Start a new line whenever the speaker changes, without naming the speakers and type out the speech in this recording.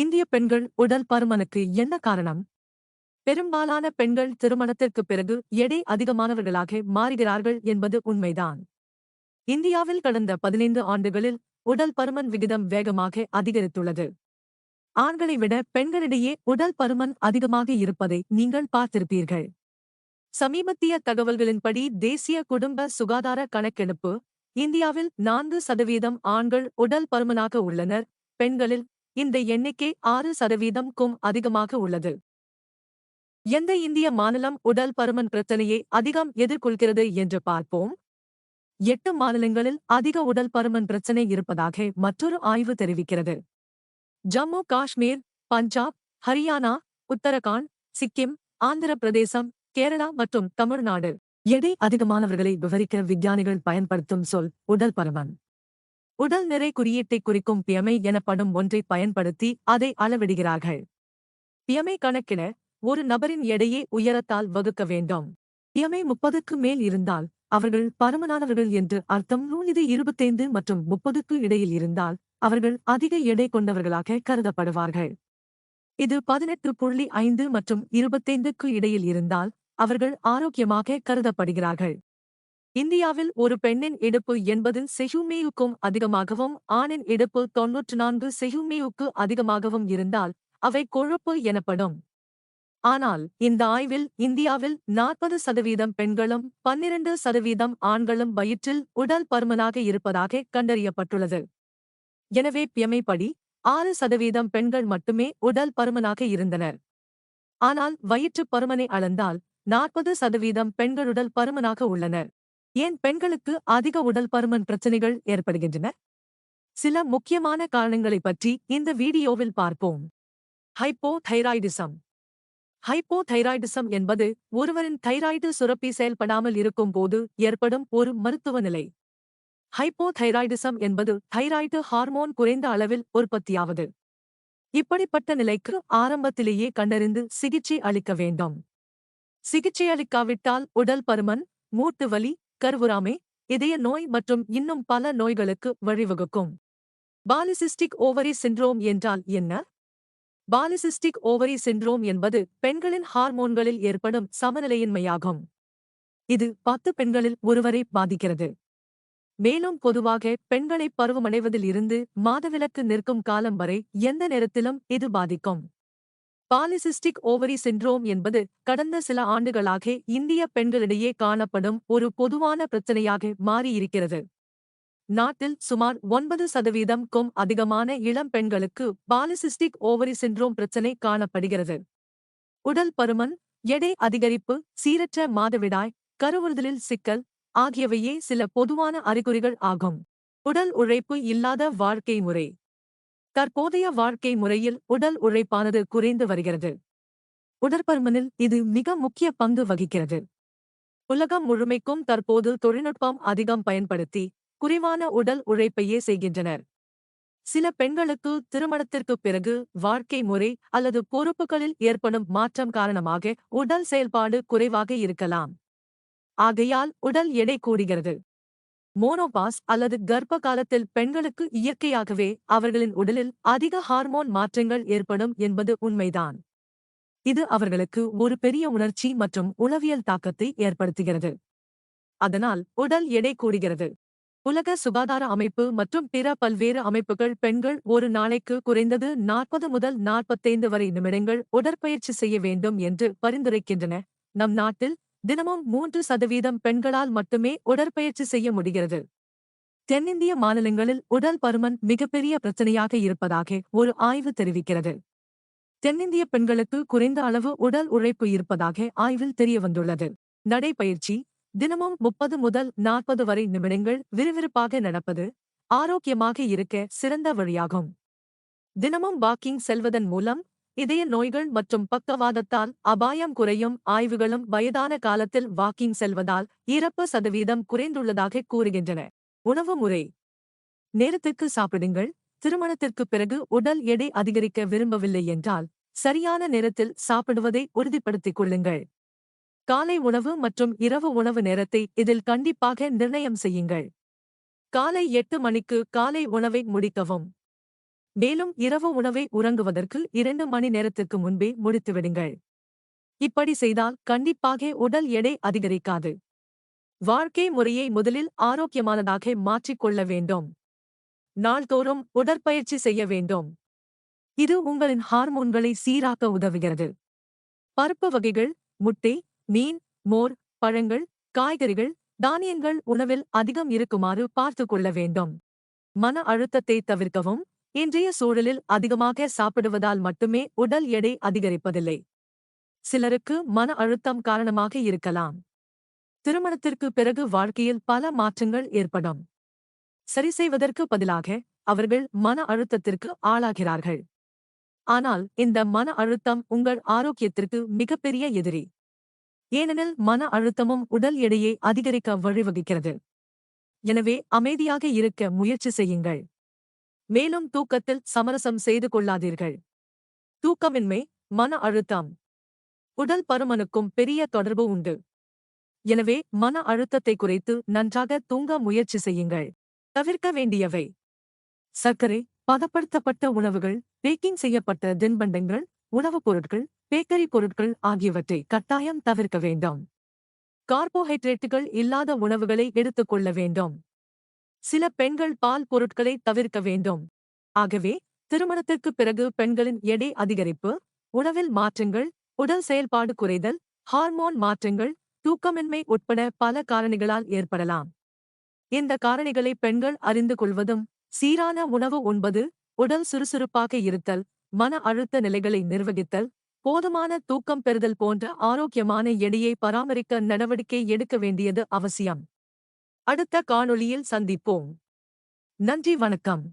இந்திய பெண்கள் உடல் பருமனுக்கு என்ன காரணம்? பெரும்பாலான பெண்கள் திருமணத்திற்கு பிறகு எடை அதிகமானவர்களாக மாறுகிறார்கள் என்பது உண்மைதான். இந்தியாவில் கடந்த பதினைந்து ஆண்டுகளில் உடல் பருமன் விகிதம் வேகமாக அதிகரித்துள்ளது. ஆண்களை விட பெண்களிடையே உடல் பருமன் அதிகமாக இருப்பதை நீங்கள் பார்த்திருப்பீர்கள். சமீபத்திய தகவல்களின்படி தேசிய குடும்ப சுகாதார கணக்கெடுப்பு இந்தியாவில் நான்கு சதவீதம் ஆண்கள் உடல் பருமனாக உள்ளனர் பெண்களில் இந்த எண்ணிக்கை ஆறு சதவீதம்க்கும் அதிகமாக உள்ளது. எந்த இந்திய மாநிலம் உடல் பருமன் பிரச்சனையை அதிகம் எதிர்கொள்கிறது என்று பார்ப்போம். எட்டு மாநிலங்களில் அதிக உடல் பருமன் பிரச்சனை இருப்பதாக மற்றொரு ஆய்வு தெரிவிக்கிறது. ஜம்மு காஷ்மீர் பஞ்சாப் ஹரியானா உத்தரகாண்ட் சிக்கிம் ஆந்திர பிரதேசம் கேரளா மற்றும் தமிழ்நாடு. எடை அதிகமானவர்களை விவரிக்க விஞ்ஞானிகள் பயன்படுத்தும் சொல் உடல் பருமன். உடல் நிறை குறியீட்டை குறிக்கும் பியமை எனப்படும் ஒன்றை பயன்படுத்தி அதை அளவிடுகிறார்கள். பியமை கணக்கிட ஒரு நபரின் எடையை உயரத்தால் வகுக்க வேண்டும். பியமை முப்பதுக்கு மேல் இருந்தால் அவர்கள் பருமனானவர்கள் என்று அர்த்தம். இது இருபத்தைந்து மற்றும் முப்பதுக்கு இடையில் இருந்தால் அவர்கள் அதிக எடை கொண்டவர்களாக கருதப்படுவார்கள். இது பதினெட்டு புள்ளி ஐந்து மற்றும் இருபத்தைந்துக்கு இடையில் இருந்தால் அவர்கள் ஆரோக்கியமாக கருதப்படுகிறார்கள். இந்தியாவில் ஒரு பெண்ணின் இடுப்பு எண்பது செஹுமேயுக்கும் அதிகமாகவும் ஆணின் இடுப்பு தொன்னூற்று நான்கு செஹுமேயுக்கு அதிகமாகவும் இருந்தால் அவை கொழுப்பு எனப்படும். ஆனால் இந்த ஆய்வில் இந்தியாவில் நாற்பது சதவீதம் பெண்களும் பன்னிரண்டு சதவீதம் ஆண்களும் வயிற்றில் உடல் பருமனாக இருப்பதாக கண்டறியப்பட்டுள்ளது. எனவே பியமைப்படி ஆறு சதவீதம் பெண்கள் மட்டுமே உடல் பருமனாக இருந்தனர். ஆனால் வயிற்றுப் பருமனை அளந்தால் நாற்பது சதவீதம் பெண்களுடல் பருமனாக உள்ளனர். ஏன் பெண்களுக்கு அதிக உடல் பருமன் பிரச்சனைகள் ஏற்படுகின்றன? சில முக்கியமான காரணங்களைப் பற்றி இந்த வீடியோவில் பார்ப்போம். ஹைப்போ தைராய்டிசம் ஹைப்போ தைராய்டிசம் என்பது ஒருவரின் தைராய்டு சுரப்பி செயல்படாமல் இருக்கும் போது ஏற்படும் ஒரு மருத்துவ நிலை. ஹைப்போ தைராய்டிசம் என்பது தைராய்டு ஹார்மோன் குறைந்த அளவில் உற்பத்தியாவது. இப்படிப்பட்ட நிலைக்கு ஆரம்பத்திலேயே கண்டறிந்து சிகிச்சை அளிக்க வேண்டும். சிகிச்சை அளிக்காவிட்டால் உடல் பருமன் மூட்டு வலி கருவுறாமை இதய நோய் மற்றும் இன்னும் பல நோய்களுக்கு வழிவகுக்கும். பாலிசிஸ்டிக் ஓவரி சிண்ட்ரோம் என்றால் என்ன? பாலிசிஸ்டிக் ஓவரி சிண்ட்ரோம் என்பது பெண்களின் ஹார்மோன்களில் ஏற்படும் சமநிலையின்மையாகும். இது பத்து பெண்களில் ஒருவரை பாதிக்கிறது. மேலும் பொதுவாக பெண்களை பருவமடைவதில் இருந்து மாதவிலக்கு நிற்கும் காலம் வரை எந்த நேரத்திலும் இது பாதிக்கும். பாலிசிஸ்டிக் ஓவரி சிண்ட்ரோம் என்பது கடந்த சில ஆண்டுகளாக இந்திய பெண்களிடையே காணப்படும் ஒரு பொதுவான பிரச்சனையாக மாறியிருக்கிறது. நாட்டில் சுமார் ஒன்பது சதவீதம்க்கும் அதிகமான இளம் பெண்களுக்கு பாலிசிஸ்டிக் ஓவரி சிண்ட்ரோம் பிரச்சனை காணப்படுகிறது. உடல் பருமன் எடை அதிகரிப்பு சீரற்ற மாதவிடாய் கருவுறுதலில் சிக்கல் ஆகியவையே சில பொதுவான அறிகுறிகள் ஆகும். உடல் உழைப்பு இல்லாத வாழ்க்கை முறை. தற்போதைய வாழ்க்கை முறையில் உடல் உழைப்பானது குறைந்து வருகிறது. உடற்பருமனில் இது மிக முக்கிய பங்கு வகிக்கிறது. உலகம் முழுமைக்கும் தற்போது தொழில்நுட்பம் அதிகம் பயன்படுத்தி குறைவான உடல் உழைப்பையே செய்கின்றனர். சில பெண்களுக்கு திருமணத்திற்குப் பிறகு வாழ்க்கை முறை அல்லது பொறுப்புகளில் ஏற்படும் மாற்றம் காரணமாக உடல் செயல்பாடு குறைவாக இருக்கலாம். ஆகையால் உடல் எடை கூடுகிறது. மோனோபாஸ் அல்லது கர்ப்ப காலத்தில் பெண்களுக்கு இயற்கையாகவே அவர்களின் உடலில் அதிக ஹார்மோன் மாற்றங்கள் ஏற்படும் என்பது உண்மைதான். இது அவர்களுக்கு ஒரு பெரிய உணர்ச்சி மற்றும் உளவியல் தாக்கத்தை ஏற்படுத்துகிறது. அதனால் உடல் எடை கூடுகிறது. உலக சுகாதார அமைப்பு மற்றும் பிற பல்வேறு அமைப்புகள் பெண்கள் ஒரு நாளைக்கு குறைந்தது நாற்பது முதல் நாற்பத்தைந்து வரை நிமிடங்கள் உடற்பயிற்சி செய்ய வேண்டும் என்று பரிந்துரைக்கின்றன. நம் நாட்டில் தினமும் மூன்று சதவீதம் பெண்களால் மட்டுமே உடற்பயிற்சி செய்ய முடிகிறது. தென்னிந்திய மாநிலங்களில் உடல் பருமன் மிகப்பெரிய பிரச்சனையாக இருப்பதாக ஒரு ஆய்வு தெரிவிக்கிறது. தென்னிந்திய பெண்களுக்கு குறைந்த அளவு உடல் உழைப்பு இருப்பதாக ஆய்வில் தெரியவந்துள்ளது. நடைப்பயிற்சி தினமும் முப்பது முதல் நாற்பது வரை நிமிடங்கள் விறுவிறுப்பாக நடப்பது ஆரோக்கியமாக இருக்க சிறந்த வழியாகும். தினமும் வாக்கிங் செல்வதன் மூலம் இதய நோய்கள் மற்றும் பக்கவாதத்தால் அபாயம் குறையும் ஆய்வுகளும் வயதான காலத்தில் வாக்கிங் செல்வதால் இறப்பு சதவீதம் குறைந்துள்ளதாக கூறுகின்றன. உணவு முறை. நேரத்திற்கு சாப்பிடுங்கள். திருமணத்திற்குப் பிறகு உடல் எடை அதிகரிக்க விரும்பவில்லை என்றால் சரியான நேரத்தில் சாப்பிடுவதை உறுதிப்படுத்திக் கொள்ளுங்கள். காலை உணவு மற்றும் இரவு உணவு நேரத்தை இதில் கண்டிப்பாக நிர்ணயம் செய்யுங்கள். காலை எட்டு மணிக்கு காலை உணவை முடிக்கவும். மேலும் இரவு உணவை உறங்குவதற்கு இரண்டு மணி நேரத்திற்கு முன்பே முடித்துவிடுங்கள் இப்படி செய்தால் கண்டிப்பாக உடல் எடை அதிகரிக்காது. வாழ்க்கை முறையை முதலில் ஆரோக்கியமானதாக மாற்றிக்கொள்ள வேண்டும். நாள்தோறும் உடற்பயிற்சி செய்ய வேண்டும். இது உங்களின் ஹார்மோன்களை சீராக்க உதவுகிறது. பருப்பு வகைகள் முட்டை மீன் மோர் பழங்கள் காய்கறிகள் தானியங்கள் உணவில் அதிகம் இருக்குமாறு பார்த்துக் கொள்ள வேண்டும். மன அழுத்தத்தை தவிர்க்கவும் இன்றைய சூழலில் அதிகமாக சாப்பிடுவதால் மட்டுமே உடல் எடை அதிகரிப்பதில்லை. சிலருக்கு மன அழுத்தம் காரணமாக இருக்கலாம். திருமணத்திற்கு பிறகு வாழ்க்கையில் பல மாற்றங்கள் ஏற்படும். சரி செய்வதற்கு பதிலாக அவர்கள் மன அழுத்தத்திற்கு ஆளாகிறார்கள். ஆனால் இந்த மன அழுத்தம் உங்கள் ஆரோக்கியத்திற்கு மிகப்பெரிய எதிரி. ஏனெனில் மன அழுத்தமும் உடல் எடையை அதிகரிக்க வழிவகுக்கிறது. எனவே அமைதியாக இருக்க முயற்சி செய்யுங்கள். மேலும் தூக்கத்தில் சமரசம் செய்து கொள்ளாதீர்கள். தூக்கமின்மை மன அழுத்தம். உடல் பருமனுக்கும் பெரிய தொடர்பு உண்டு. எனவே மன அழுத்தத்தை குறைத்து நன்றாக தூங்க முயற்சி செய்யுங்கள். தவிர்க்க வேண்டியவை. சர்க்கரை பதப்படுத்தப்பட்ட உணவுகள் பேக்கிங் செய்யப்பட்ட தின்பண்டங்கள் உணவுப் பொருட்கள் பேக்கரி பொருட்கள் ஆகியவற்றை கட்டாயம் தவிர்க்க வேண்டும். கார்போஹைட்ரேட்டுகள் இல்லாத உணவுகளை எடுத்துக்கொள்ள வேண்டும். சில பெண்கள் பால் பொருட்களை தவிர்க்க வேண்டும். ஆகவே திருமணத்திற்கு பிறகு பெண்களின் எடை அதிகரிப்பு உணவில் மாற்றங்கள் உடல் செயல்பாடு குறைதல் ஹார்மோன் மாற்றங்கள் தூக்கமின்மை உட்பட பல காரணிகளால் ஏற்படலாம். இந்த காரணிகளை பெண்கள் அறிந்து கொள்வதும் சீரான உணவு உண்பது உடல் சுறுசுறுப்பாக இருத்தல் மன அழுத்த நிலைகளை நிர்வகித்தல் போதுமான தூக்கம் பெறுதல் போன்ற ஆரோக்கியமான எடையை பராமரிக்க நடவடிக்கை எடுக்க வேண்டியது அவசியம். அடுத்த காணொளியில் சந்திப்போம். நன்றி வணக்கம்.